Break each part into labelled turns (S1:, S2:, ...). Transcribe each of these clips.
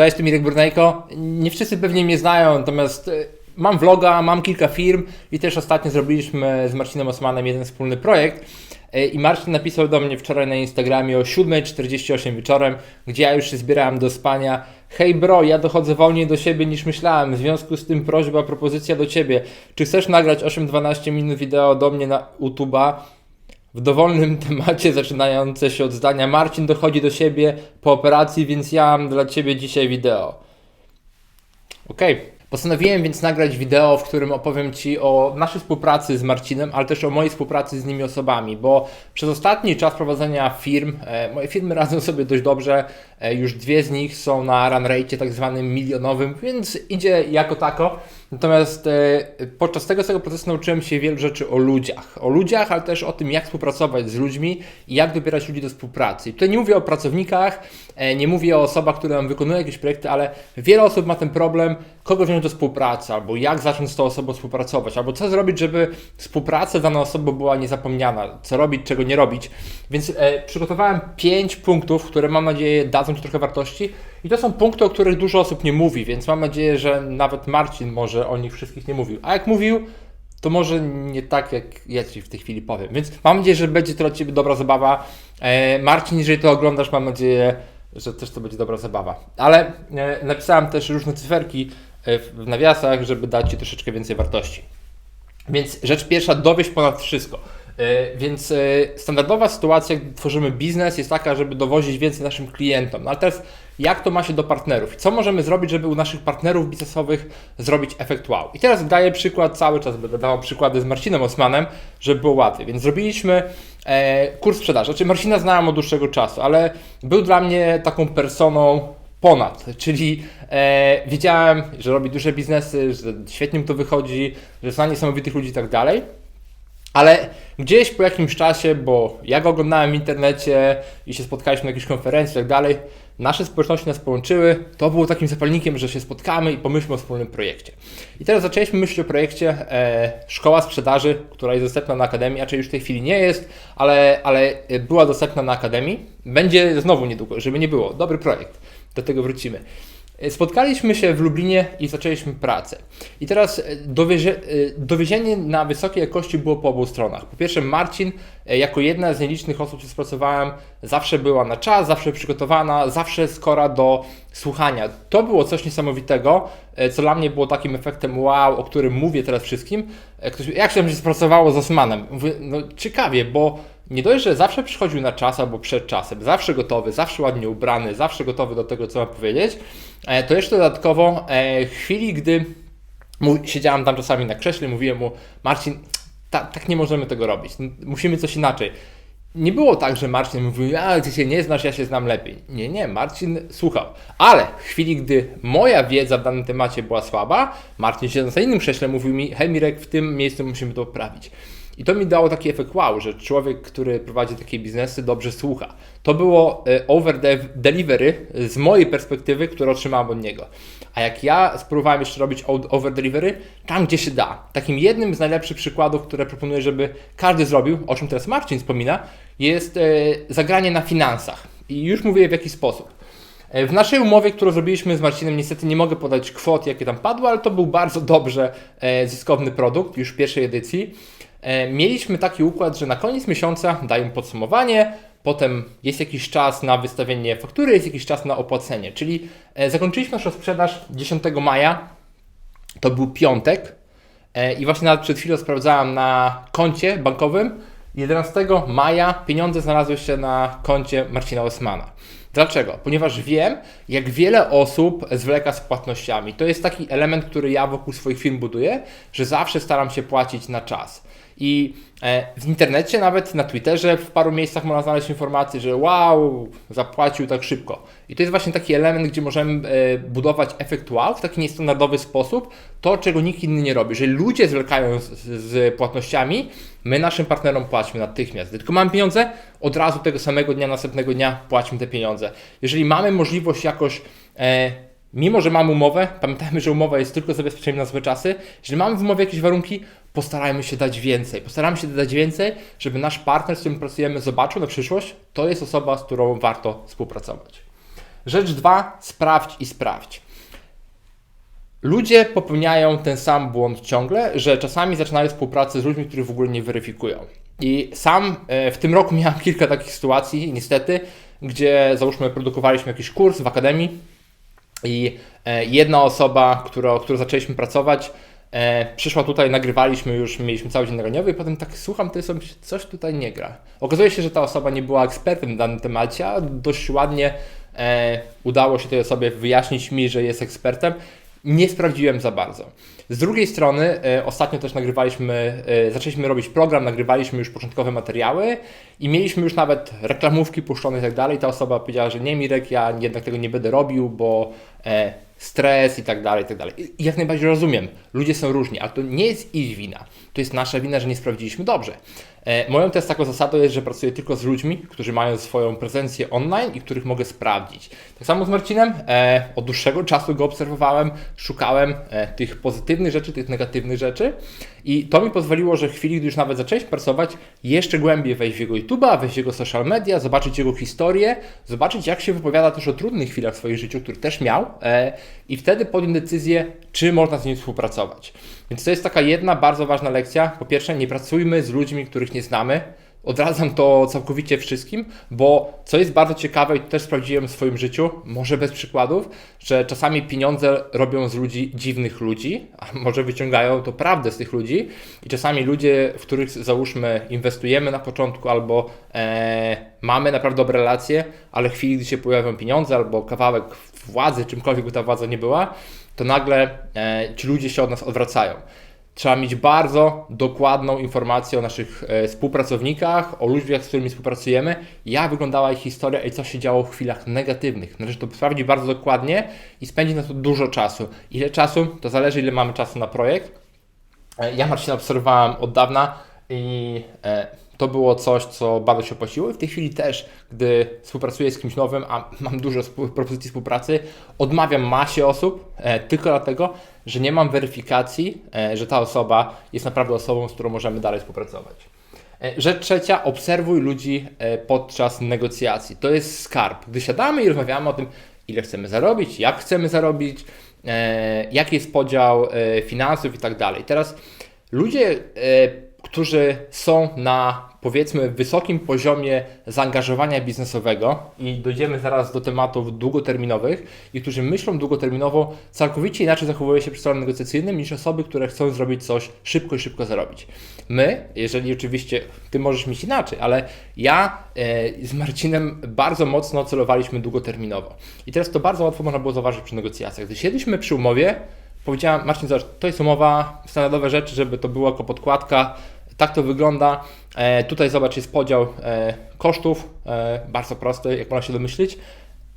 S1: Cześć, jestem Mirek Burnejko. Nie wszyscy pewnie mnie znają, natomiast e, mam vloga, mam kilka firm i też ostatnio zrobiliśmy z Marcinem Osmanem jeden wspólny projekt. E, I Marcin napisał do mnie wczoraj na Instagramie o 7.48 wieczorem, gdzie ja już się zbierałem do spania. Hej bro, ja dochodzę wolniej do siebie niż myślałem, w związku z tym prośba, propozycja do Ciebie. Czy chcesz nagrać 8-12 minut wideo do mnie na YouTube'a? W dowolnym temacie zaczynające się od zdania Marcin dochodzi do siebie po operacji, więc ja mam dla Ciebie dzisiaj wideo. Okej. Postanowiłem więc nagrać wideo, w którym opowiem Ci o naszej współpracy z Marcinem, ale też o mojej współpracy z nimi osobami, bo przez ostatni czas prowadzenia firm, e, moje firmy radzą sobie dość dobrze, e, już dwie z nich są na run rate tak zwanym milionowym, więc idzie jako tako. Natomiast e, podczas tego całego procesu nauczyłem się wielu rzeczy o ludziach. O ludziach, ale też o tym, jak współpracować z ludźmi i jak dobierać ludzi do współpracy. I tutaj nie mówię o pracownikach, e, nie mówię o osobach, które nam wykonują jakieś projekty, ale wiele osób ma ten problem, kogo wziąć do współpracy, albo jak zacząć z tą osobą współpracować, albo co zrobić, żeby współpraca z daną osobą była niezapomniana, co robić, czego nie robić. Więc e, przygotowałem pięć punktów, które mam nadzieję dadzą Ci trochę wartości. I to są punkty, o których dużo osób nie mówi, więc mam nadzieję, że nawet Marcin może o nich wszystkich nie mówił. A jak mówił, to może nie tak, jak ja Ci w tej chwili powiem. Więc mam nadzieję, że będzie to dla Ciebie dobra zabawa. E, Marcin, jeżeli to oglądasz, mam nadzieję, że też to będzie dobra zabawa. Ale e, napisałem też różne cyferki e, w nawiasach, żeby dać Ci troszeczkę więcej wartości. Więc rzecz pierwsza, dowieść ponad wszystko. E, Więc e, standardowa sytuacja, gdy tworzymy biznes, jest taka, żeby dowozić więcej naszym klientom. No ale teraz, jak to ma się do partnerów? Co możemy zrobić, żeby u naszych partnerów biznesowych zrobić efekt wow? I teraz daję przykład, cały czas będę dawał przykłady z Marcinem Osmanem, żeby było łatwiej. Więc zrobiliśmy e, kurs sprzedaży. Znaczy, Marcina znałem od dłuższego czasu, ale był dla mnie taką personą ponad, czyli e, wiedziałem, że robi duże biznesy, że świetnie mu to wychodzi, że zna niesamowitych ludzi i tak dalej. Ale gdzieś po jakimś czasie, bo ja go oglądałem w internecie i się spotkaliśmy na jakiejś konferencji i tak dalej, nasze społeczności nas połączyły, to było takim zapalnikiem, że się spotkamy i pomyślmy o wspólnym projekcie. I teraz zaczęliśmy myśleć o projekcie e, Szkoła Sprzedaży, która jest dostępna na Akademii, raczej już w tej chwili nie jest, ale, ale była dostępna na Akademii. Będzie znowu niedługo, żeby nie było. Dobry projekt, do tego wrócimy. Spotkaliśmy się w Lublinie i zaczęliśmy pracę. I teraz e, dowiezie, e, dowiezienie na wysokiej jakości było po obu stronach. Po pierwsze, Marcin, e, jako jedna z nielicznych osób, z pracowałem, zawsze była na czas, zawsze przygotowana, zawsze skora do słuchania. To było coś niesamowitego, co dla mnie było takim efektem wow, o którym mówię teraz wszystkim. Ktoś, jak się spracowało z Osmanem? Mówię, no ciekawie, bo nie dość, że zawsze przychodził na czas albo przed czasem, zawsze gotowy, zawsze ładnie ubrany, zawsze gotowy do tego, co ma powiedzieć, e, to jeszcze dodatkowo e, w chwili, gdy siedziałem tam czasami na krześle, mówiłem mu, Marcin, ta, tak nie możemy tego robić, musimy coś inaczej. Nie było tak, że Marcin mówił, a ty się nie znasz, ja się znam lepiej. Nie, nie, Marcin słuchał. Ale w chwili, gdy moja wiedza w danym temacie była słaba, Marcin siedząc na innym krześle mówił mi, hej Mirek, w tym miejscu musimy to poprawić. I to mi dało taki efekt wow, że człowiek, który prowadzi takie biznesy, dobrze słucha. To było e, over delivery z mojej perspektywy, które otrzymałem od niego. A jak ja spróbowałem jeszcze robić over delivery, tam gdzie się da. Takim jednym z najlepszych przykładów, które proponuję, żeby każdy zrobił, o czym teraz Marcin wspomina, jest e, zagranie na finansach. I już mówię w jaki sposób. E, w naszej umowie, którą zrobiliśmy z Marcinem, niestety nie mogę podać kwot, jakie tam padły, ale to był bardzo dobrze zyskowny produkt już w pierwszej edycji. E, mieliśmy taki układ, że na koniec miesiąca dają podsumowanie, potem jest jakiś czas na wystawienie faktury, jest jakiś czas na opłacenie. Czyli e, zakończyliśmy naszą sprzedaż 10 maja, to był piątek e, i właśnie nawet przed chwilą sprawdzałem na koncie bankowym. 11 maja pieniądze znalazły się na koncie Marcina Osmana. Dlaczego? Ponieważ wiem, jak wiele osób zwleka z płatnościami. To jest taki element, który ja wokół swoich firm buduję, że zawsze staram się płacić na czas. I e, w internecie, nawet na Twitterze, w paru miejscach można znaleźć informację, że wow, zapłacił tak szybko. I to jest właśnie taki element, gdzie możemy e, budować efekt wow w taki niestandardowy sposób, to czego nikt inny nie robi. Jeżeli ludzie zwlekają z, z płatnościami, my naszym partnerom płacimy natychmiast. Tylko mamy pieniądze, od razu tego samego dnia, następnego dnia płacimy te pieniądze. Jeżeli mamy możliwość jakoś e, Mimo, że mamy umowę, pamiętajmy, że umowa jest tylko zabezpieczeniem na złe czasy. Jeżeli mamy w umowie jakieś warunki, postarajmy się dać więcej. Postaramy się dać więcej, żeby nasz partner, z którym pracujemy, zobaczył na przyszłość, to jest osoba, z którą warto współpracować. Rzecz dwa, sprawdź i sprawdź. Ludzie popełniają ten sam błąd ciągle, że czasami zaczynają współpracę z ludźmi, których w ogóle nie weryfikują. I sam e, w tym roku miałem kilka takich sytuacji, niestety, gdzie załóżmy produkowaliśmy jakiś kurs w akademii i e, jedna osoba, która, którą zaczęliśmy pracować, E, przyszła tutaj, nagrywaliśmy już, mieliśmy cały dzień nagraniowy i potem tak słucham tej osoby, coś tutaj nie gra. Okazuje się, że ta osoba nie była ekspertem w danym temacie, a dość ładnie e, udało się tej osobie wyjaśnić mi, że jest ekspertem. Nie sprawdziłem za bardzo. Z drugiej strony, e, ostatnio też nagrywaliśmy, e, zaczęliśmy robić program, nagrywaliśmy już początkowe materiały i mieliśmy już nawet reklamówki puszczone i tak dalej. Ta osoba powiedziała, że nie Mirek, ja jednak tego nie będę robił, bo e, stres i tak dalej, i tak dalej. I jak najbardziej rozumiem, ludzie są różni, ale to nie jest ich wina. To jest nasza wina, że nie sprawdziliśmy dobrze. E, moją też taką zasadą jest, że pracuję tylko z ludźmi, którzy mają swoją prezencję online i których mogę sprawdzić. Tak samo z Marcinem, e, od dłuższego czasu go obserwowałem, szukałem e, tych pozytywnych rzeczy, tych negatywnych rzeczy i to mi pozwoliło, że w chwili, gdy już nawet zacząłeś pracować, jeszcze głębiej wejść w jego YouTube'a, wejść w jego social media, zobaczyć jego historię, zobaczyć jak się wypowiada też o trudnych chwilach w swoim życiu, które też miał i wtedy podjąć decyzję, czy można z nim współpracować. Więc to jest taka jedna bardzo ważna lekcja. Po pierwsze, nie pracujmy z ludźmi, których nie znamy. Odradzam to całkowicie wszystkim, bo co jest bardzo ciekawe i też sprawdziłem w swoim życiu, może bez przykładów, że czasami pieniądze robią z ludzi dziwnych ludzi, a może wyciągają to prawdę z tych ludzi i czasami ludzie, w których załóżmy inwestujemy na początku albo e, mamy naprawdę dobre relacje, ale w chwili, gdy się pojawią pieniądze albo kawałek władzy, czymkolwiek by ta władza nie była, to nagle e, ci ludzie się od nas odwracają. Trzeba mieć bardzo dokładną informację o naszych e, współpracownikach, o ludziach, z którymi współpracujemy, jak wyglądała ich historia i co się działo w chwilach negatywnych. Należy to sprawdzić bardzo dokładnie i spędzić na to dużo czasu. Ile czasu? To zależy, ile mamy czasu na projekt. E, ja Marcina obserwowałem od dawna i e, to było coś, co bardzo się opłaciło i w tej chwili też, gdy współpracuję z kimś nowym, a mam dużo propozycji współpracy, odmawiam masie osób e, tylko dlatego, że nie mam weryfikacji, e, że ta osoba jest naprawdę osobą, z którą możemy dalej współpracować. E, rzecz trzecia, obserwuj ludzi e, podczas negocjacji. To jest skarb. Gdy siadamy i rozmawiamy o tym, ile chcemy zarobić, jak chcemy zarobić, e, jaki jest podział finansów i tak dalej. Teraz ludzie, którzy są na powiedzmy wysokim poziomie zaangażowania biznesowego i dojdziemy zaraz do tematów długoterminowych i którzy myślą długoterminowo, całkowicie inaczej zachowują się przy stole negocjacyjnym niż osoby, które chcą zrobić coś szybko i szybko zarobić. My, jeżeli oczywiście ty możesz mieć inaczej, ale ja e, z Marcinem bardzo mocno celowaliśmy długoterminowo. I teraz to bardzo łatwo można było zauważyć przy negocjacjach. Gdy siedliśmy przy umowie, powiedziałem, Marcin, zobacz, to jest umowa, standardowe rzeczy, żeby to była jako podkładka, tak to wygląda. E, tutaj zobacz, jest podział e, kosztów, e, bardzo prosty, jak można się domyślić,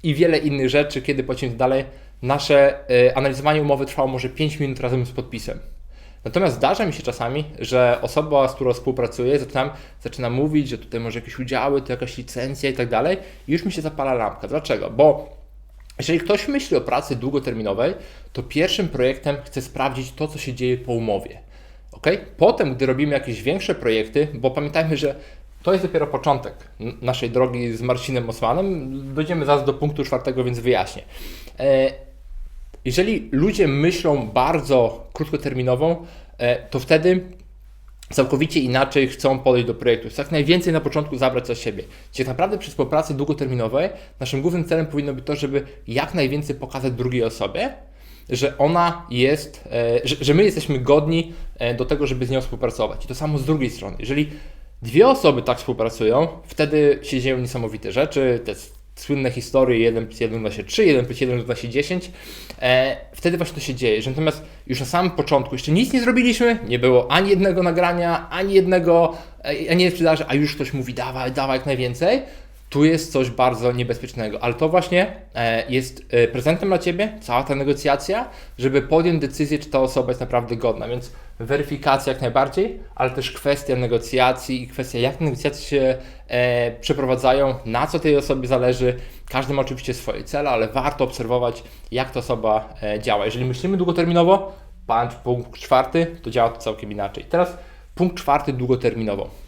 S1: i wiele innych rzeczy, kiedy płacimy dalej. Nasze e, analizowanie umowy trwało może 5 minut razem z podpisem. Natomiast zdarza mi się czasami, że osoba, z którą współpracuję, zaczynam, zaczyna mówić, że tutaj może jakieś udziały, to jakaś licencja i tak dalej, i już mi się zapala lampka. Dlaczego? Bo jeżeli ktoś myśli o pracy długoterminowej, to pierwszym projektem chce sprawdzić to, co się dzieje po umowie. Okay? Potem, gdy robimy jakieś większe projekty, bo pamiętajmy, że to jest dopiero początek naszej drogi z Marcinem Osmanem, dojdziemy zaraz do punktu czwartego, więc wyjaśnię. E, jeżeli ludzie myślą bardzo krótkoterminową, e, to wtedy całkowicie inaczej chcą podejść do projektu. Chcą jak najwięcej na początku zabrać za siebie. Czyli naprawdę przy współpracy długoterminowej naszym głównym celem powinno być to, żeby jak najwięcej pokazać drugiej osobie, że ona jest, e, że, my jesteśmy godni e, do tego, żeby z nią współpracować. I to samo z drugiej strony. Jeżeli dwie osoby tak współpracują, wtedy się dzieją niesamowite rzeczy, słynne historie 1 plus 1 równa się 3, 1 plus 1 równa się 10. E, wtedy właśnie to się dzieje, natomiast już na samym początku jeszcze nic nie zrobiliśmy, nie było ani jednego nagrania, ani jednego, ani sprzedaży, a już ktoś mówi dawaj, dawaj jak najwięcej, tu jest coś bardzo niebezpiecznego, ale to właśnie e, jest e, prezentem dla Ciebie, cała ta negocjacja, żeby podjąć decyzję, czy ta osoba jest naprawdę godna, więc weryfikacja jak najbardziej, ale też kwestia negocjacji i kwestia jak negocjacje się e, przeprowadzają, na co tej osobie zależy. Każdy ma oczywiście swoje cele, ale warto obserwować, jak ta osoba działa. Jeżeli myślimy długoterminowo, patrz punkt czwarty, to działa to całkiem inaczej. Teraz punkt czwarty długoterminowo.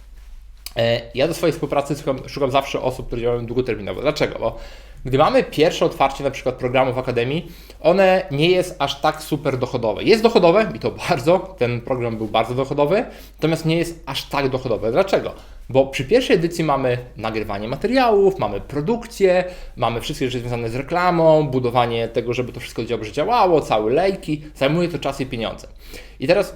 S1: E, ja do swojej współpracy szukam, szukam zawsze osób, które działają długoterminowo. Dlaczego? Bo gdy mamy pierwsze otwarcie na przykład programu w Akademii, one nie jest aż tak super dochodowe. Jest dochodowe i to bardzo, ten program był bardzo dochodowy, natomiast nie jest aż tak dochodowe. Dlaczego? Bo przy pierwszej edycji mamy nagrywanie materiałów, mamy produkcję, mamy wszystkie rzeczy związane z reklamą, budowanie tego, żeby to wszystko dobrze działało, całe lejki, zajmuje to czas i pieniądze. I teraz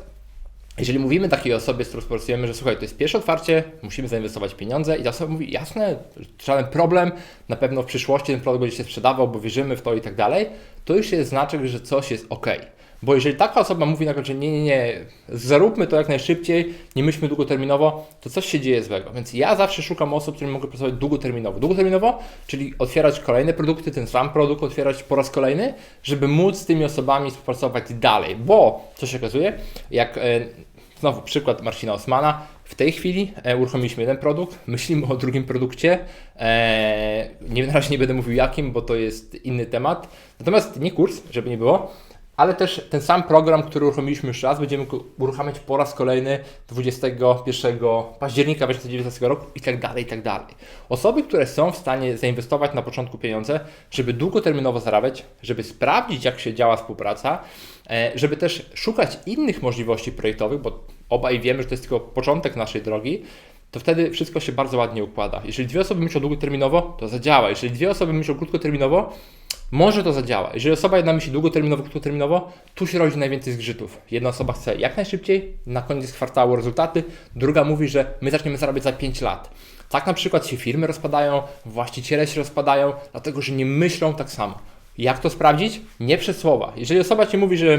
S1: jeżeli mówimy takiej osobie, z którą współpracujemy, że słuchaj, to jest pierwsze otwarcie, musimy zainwestować pieniądze i ta osoba mówi, jasne, żaden problem, na pewno w przyszłości ten produkt będzie się sprzedawał, bo wierzymy w to i tak dalej, to już jest znaczek, że coś jest ok. Bo jeżeli taka osoba mówi na że nie, nie, nie, zaróbmy to jak najszybciej, nie myślmy długoterminowo, to coś się dzieje złego. Więc ja zawsze szukam osób, którymi mogę pracować długoterminowo. Długoterminowo, czyli otwierać kolejne produkty, ten sam produkt otwierać po raz kolejny, żeby móc z tymi osobami współpracować dalej. Bo, co się okazuje, jak e, Znowu przykład Marcina Osmana. W tej chwili e, uruchomiliśmy jeden produkt, myślimy o drugim produkcie. E, nie, na razie nie będę mówił jakim, bo to jest inny temat. Natomiast nie kurs, żeby nie było, ale też ten sam program, który uruchomiliśmy już raz, będziemy uruchamiać po raz kolejny 21 października 2019 roku i tak dalej, i tak dalej. Osoby, które są w stanie zainwestować na początku pieniądze, żeby długoterminowo zarabiać, żeby sprawdzić, jak się działa współpraca, e, żeby też szukać innych możliwości projektowych, bo obaj wiemy, że to jest tylko początek naszej drogi, to wtedy wszystko się bardzo ładnie układa. Jeżeli dwie osoby myślą długoterminowo, to zadziała. Jeżeli dwie osoby myślą krótkoterminowo, może to zadziała. Jeżeli osoba jedna myśli długoterminowo, krótkoterminowo, tu się rodzi najwięcej zgrzytów. Jedna osoba chce jak najszybciej, na koniec kwartału rezultaty, druga mówi, że my zaczniemy zarabiać za 5 lat. Tak na przykład się firmy rozpadają, właściciele się rozpadają, dlatego że nie myślą tak samo. Jak to sprawdzić? Nie przez słowa. Jeżeli osoba Ci mówi, że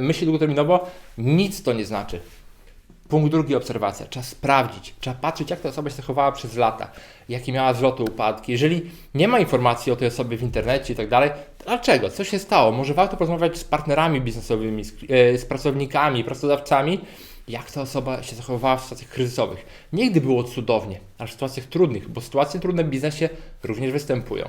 S1: myśli długoterminowo, nic to nie znaczy. Punkt drugi, obserwacja. Trzeba sprawdzić, trzeba patrzeć, jak ta osoba się zachowała przez lata, jakie miała zwroty, upadki. Jeżeli nie ma informacji o tej osobie w internecie i tak dalej, dlaczego? Co się stało? Może warto porozmawiać z partnerami biznesowymi, z, yy, z pracownikami, pracodawcami, jak ta osoba się zachowywała w sytuacjach kryzysowych. Nigdy było cudownie, ale w sytuacjach trudnych, bo sytuacje trudne w biznesie również występują.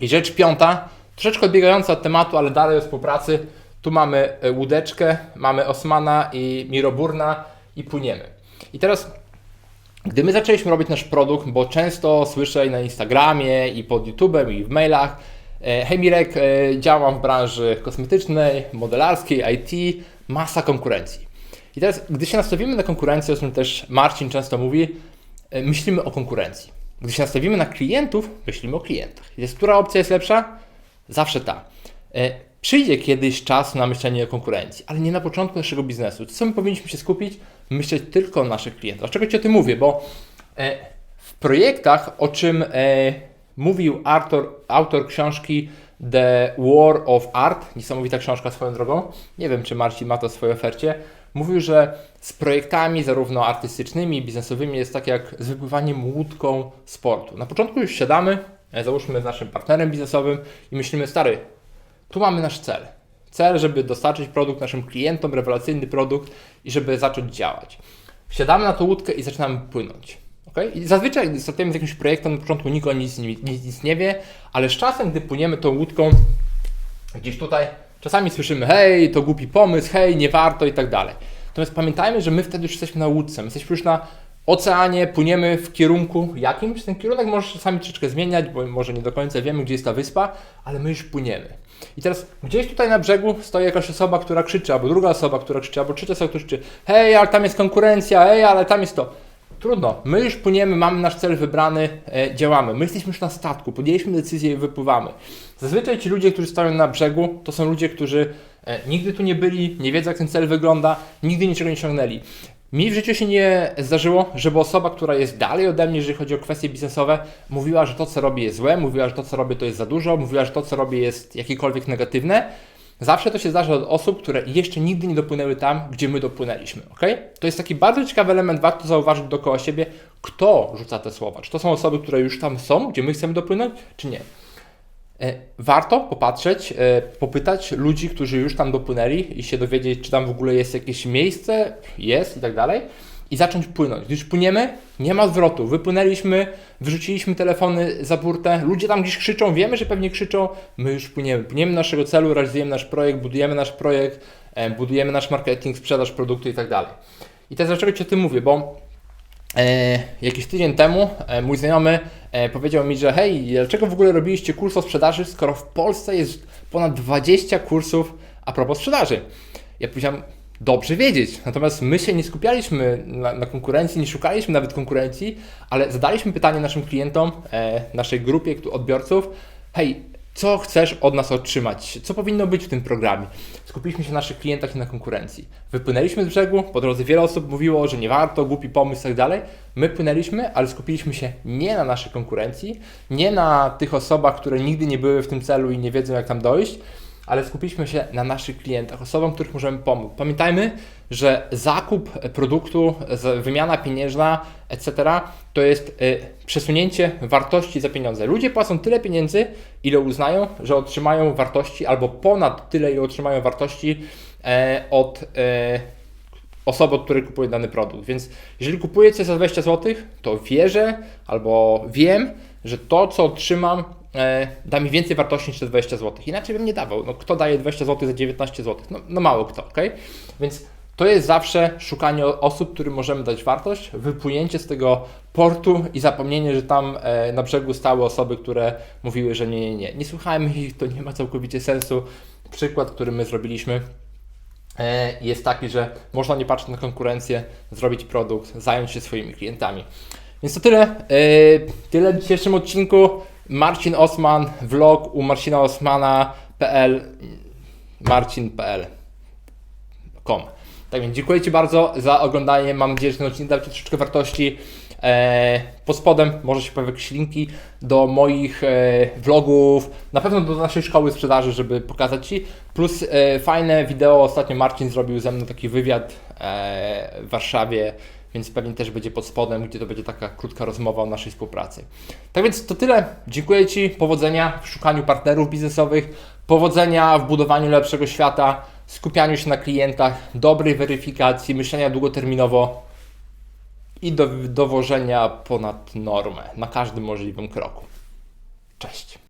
S1: I rzecz piąta, troszeczkę odbiegająca od tematu, ale dalej o współpracy. Tu mamy e, łódeczkę, mamy Osmana i Miroburna i płyniemy. I teraz, gdy my zaczęliśmy robić nasz produkt, bo często słyszę i na Instagramie, i pod YouTube'em, i w mailach, e, hej Mirek, e, działam w branży kosmetycznej, modelarskiej, IT, masa konkurencji. I teraz, gdy się nastawimy na konkurencję, o czym też Marcin często mówi, e, myślimy o konkurencji. Gdy się nastawimy na klientów, myślimy o klientach. Jest, która opcja jest lepsza? Zawsze ta. Przyjdzie kiedyś czas na myślenie o konkurencji, ale nie na początku naszego biznesu. Co my powinniśmy się skupić? Myśleć tylko o naszych klientach. Dlaczego Ci o tym mówię? Bo e, w projektach, o czym e, mówił autor, autor książki The War of Art, niesamowita książka swoją drogą, nie wiem czy Marcin ma to w swojej ofercie, mówił, że z projektami zarówno artystycznymi, biznesowymi jest tak jak z wypływaniem łódką sportu. Na początku już siadamy, e, załóżmy z naszym partnerem biznesowym i myślimy, stary, tu mamy nasz cel. Cel, żeby dostarczyć produkt naszym klientom, rewelacyjny produkt i żeby zacząć działać. Wsiadamy na tą łódkę i zaczynamy płynąć. Okay? I zazwyczaj, startujemy z jakimś projektem, na początku nikt o nic, nic, nic nie wie, ale z czasem, gdy płyniemy tą łódką gdzieś tutaj, czasami słyszymy, hej, to głupi pomysł, hej, nie warto i tak dalej. Natomiast pamiętajmy, że my wtedy już jesteśmy na łódce, my jesteśmy już na oceanie, płyniemy w kierunku jakimś. Ten kierunek może czasami troszeczkę zmieniać, bo może nie do końca wiemy, gdzie jest ta wyspa, ale my już płyniemy. I teraz gdzieś tutaj na brzegu stoi jakaś osoba, która krzyczy, albo druga osoba, która krzyczy, albo trzecia osoba, która krzyczy, hej, ale tam jest konkurencja, hej, ale tam jest to. Trudno. My już płyniemy, mamy nasz cel wybrany, e, działamy. My jesteśmy już na statku, podjęliśmy decyzję i wypływamy. Zazwyczaj ci ludzie, którzy stoją na brzegu, to są ludzie, którzy e, nigdy tu nie byli, nie wiedzą jak ten cel wygląda, nigdy niczego nie osiągnęli. Mi w życiu się nie zdarzyło, żeby osoba, która jest dalej ode mnie, jeżeli chodzi o kwestie biznesowe, mówiła, że to, co robię, jest złe, mówiła, że to, co robię, to jest za dużo, mówiła, że to, co robię, jest jakiekolwiek negatywne. Zawsze to się zdarza od osób, które jeszcze nigdy nie dopłynęły tam, gdzie my dopłynęliśmy. ok? To jest taki bardzo ciekawy element, warto zauważyć dookoła siebie, kto rzuca te słowa. Czy to są osoby, które już tam są, gdzie my chcemy dopłynąć, czy nie. E, warto popatrzeć, e, popytać ludzi, którzy już tam dopłynęli i się dowiedzieć, czy tam w ogóle jest jakieś miejsce, jest i tak dalej, i zacząć płynąć. Gdy już płyniemy, nie ma zwrotu. Wypłynęliśmy, wyrzuciliśmy telefony za burtę, ludzie tam gdzieś krzyczą, wiemy, że pewnie krzyczą, my już płyniemy. Płyniemy naszego celu, realizujemy nasz projekt, budujemy nasz projekt, e, budujemy nasz marketing, sprzedaż produktu i tak dalej. I teraz dlaczego Ci o tym mówię, bo E, jakiś tydzień temu e, mój znajomy powiedział mi, że hej, dlaczego w ogóle robiliście kurs o sprzedaży, skoro w Polsce jest ponad 20 kursów a propos sprzedaży? Ja powiedziałem, dobrze wiedzieć, natomiast my się nie skupialiśmy na, na konkurencji, nie szukaliśmy nawet konkurencji, ale zadaliśmy pytanie naszym klientom, e, naszej grupie odbiorców, hej, co chcesz od nas otrzymać, co powinno być w tym programie. Skupiliśmy się na naszych klientach i na konkurencji. Wypłynęliśmy z brzegu, po drodze wiele osób mówiło, że nie warto, głupi pomysł i tak dalej. My płynęliśmy, ale skupiliśmy się nie na naszej konkurencji, nie na tych osobach, które nigdy nie były w tym celu i nie wiedzą jak tam dojść, ale skupiliśmy się na naszych klientach, osobom, których możemy pomóc. Pamiętajmy, że zakup produktu, wymiana pieniężna, etc., to jest y, przesunięcie wartości za pieniądze. Ludzie płacą tyle pieniędzy, ile uznają, że otrzymają wartości, albo ponad tyle, ile otrzymają wartości e, od e, osoby, od której kupuje dany produkt. Więc jeżeli kupuję coś za 20 zł, to wierzę albo wiem, że to, co otrzymam, da mi więcej wartości niż te 20 zł. Inaczej bym nie dawał. No, kto daje 20 zł za 19 zł? No, no mało kto, ok? Więc to jest zawsze szukanie osób, którym możemy dać wartość, wypłynięcie z tego portu i zapomnienie, że tam e, na brzegu stały osoby, które mówiły, że nie, nie, nie. Nie słuchajmy ich, to nie ma całkowicie sensu. Przykład, który my zrobiliśmy, e, jest taki, że można nie patrzeć na konkurencję, zrobić produkt, zająć się swoimi klientami. Więc to tyle. e, Tyle w dzisiejszym odcinku. Marcin Osman, vlog u marcinaosmana.pl marcin.pl com. Tak więc dziękuję Ci bardzo za oglądanie. Mam nadzieję, że ten odcinek dał Ci troszeczkę wartości. E, pod spodem może się pojawią jakieś linki do moich e, vlogów, na pewno do naszej szkoły sprzedaży, żeby pokazać Ci. Plus e, fajne wideo. Ostatnio Marcin zrobił ze mną taki wywiad w Warszawie, więc pewnie też będzie pod spodem, gdzie to będzie taka krótka rozmowa o naszej współpracy. Tak więc to tyle. Dziękuję Ci. Powodzenia w szukaniu partnerów biznesowych, powodzenia w budowaniu lepszego świata, skupianiu się na klientach, dobrej weryfikacji, myślenia długoterminowo i do, dowożenia ponad normę na każdym możliwym kroku. Cześć.